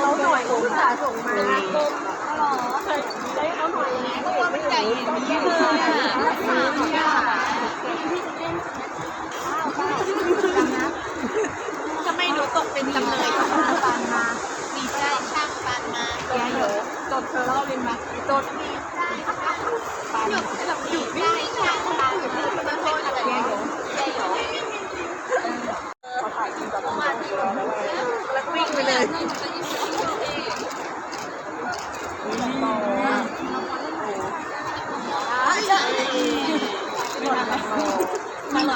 เขาหน่วยอุตส่าห์ส่งมาได้เขาหน่อยยังไงก็ว่ามันใหญ่อย่างนี้เลยอะรักษาเขาได้ทำไมหนูตกเป็นจำเลยปานมามีใจช่างปานมาแกอยู่จดเธอเล่าเลยมาจดมีใจปานหยุดแบบหยุดได้ช่างปานหยุดที่มันเป็นอะไรแกอยู่แกอยู่ แล้ววิ่งไปเลยมาหลับมีหลับ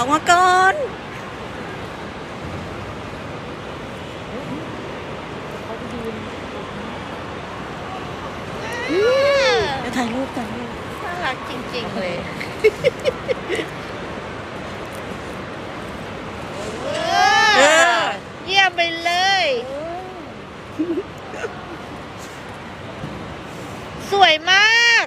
ออกมาก่อนเดี๋ยวถ่ายรูปถ่ายรูปน่ารักจริง ๆ เลยเยี่ยมไปเลย สวยมาก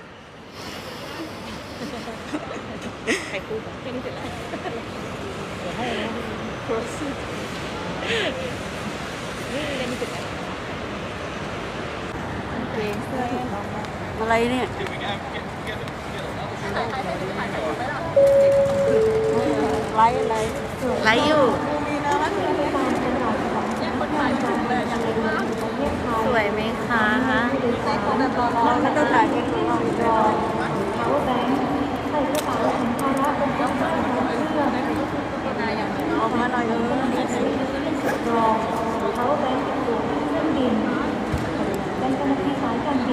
อะไรเนี่ยไลฟ์อะไรไลฟ์อยู่สวยไหมคะไม่ต้องถ่าย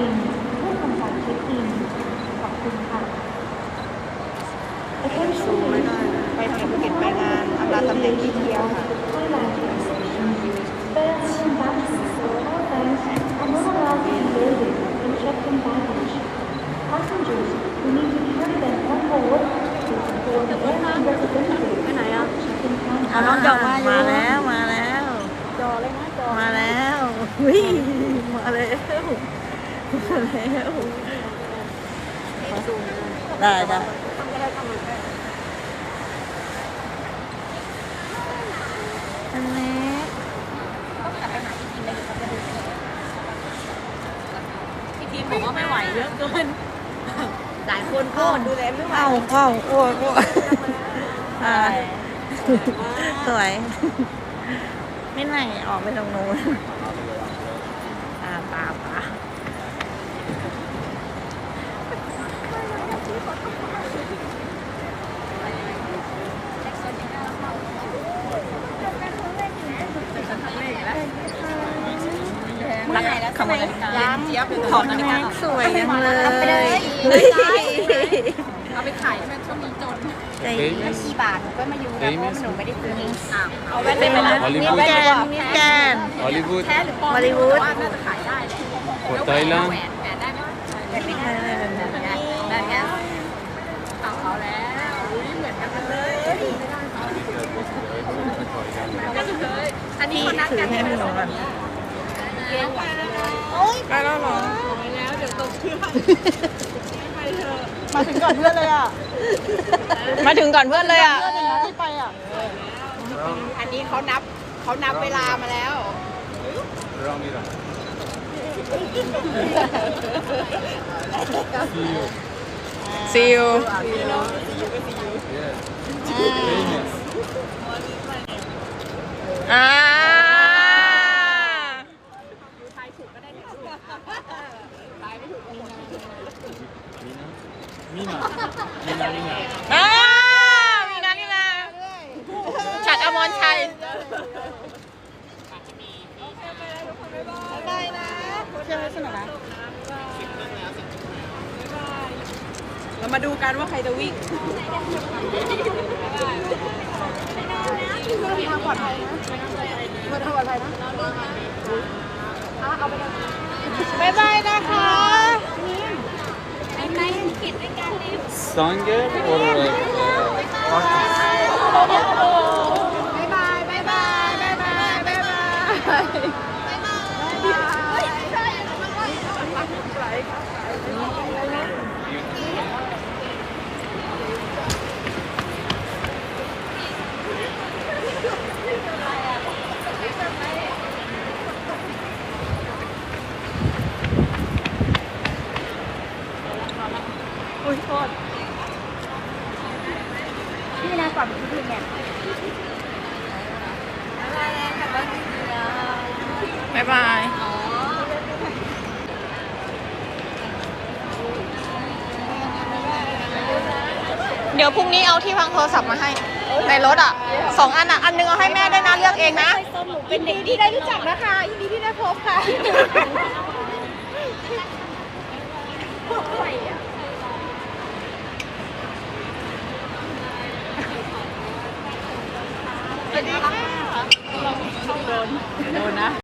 ที่สายการบินเพื่อทำการเช็คอินขอบคุณค่ะ Attention ไปทางภูเก็ตไปงานอำลาตำแหน่งที่เที่ยวค่ะ Thailand Translation. Belts, bags, power banks are not allowed to be loaded and checked in baggage. Passengers who need to carry them on board will support the airline representative ไปไหนอ่ะ check-in เอา counter. น้องจอมามาแล้วมาแล้ว จอเลยนะจอ มาแล้ววิมาแล้วมา แล้วได้ได้อันนี้พี่ทีมบอกว่าไม่ไหวเยอะเกินหลายคนก็ดูแลไม่ไหวเอ้าเอ้าอ้วกอ้วกอ่าสวย ไม่ไหนออกไปตรงนู้นอ่าตามอะ รักขโมยนาฬิกาเจี๊ยบถอดนาฬิกสวยเลยเอาไปลยเอาไปขายใช่ไหมช่วงนี้จนใจกี่บาทก็มาอยู่แล้วเพราะหนูไม่ได้ซื้อเอาแว่นไปแล้วมิสแกนมิสแกนฮอลลีวูดฮอลลีวูดน่าจะขายได้โคตรไทยแลนด์แบบนี้แบบนี้เอาเขาแล้วเหมือนกันเลยอันนี้คนนัดกันเป็นแบบนี้ มาถึงก่อนเพื่อนเลยอะมาถึงก่อนเพื่อนเลยอะ เพื่อนเลยนะที่ไปอะ อันนี้เขานับเขานับเวลามาแล้วซิลอ่า อ่ามีนะนี่นะฉัดอมรชัยเชื่อไหมสนุกนะเรามาดูกันว่าใครจะวิ่งทางปลอดภัยนะเพื่อทางปลอดภัยนะบ๊ Sanger or uh, ดี๋ยวพรุ่งนี้เอาที่วางโทรศัพท์มาให้ ในรถอะสองอันอะ อันหนึงเอาให้แม่ได้นะเลือกเองนะ เป็นเด็กที่ได้รู้จักนะคะยินดีที่ได้พบค่ะ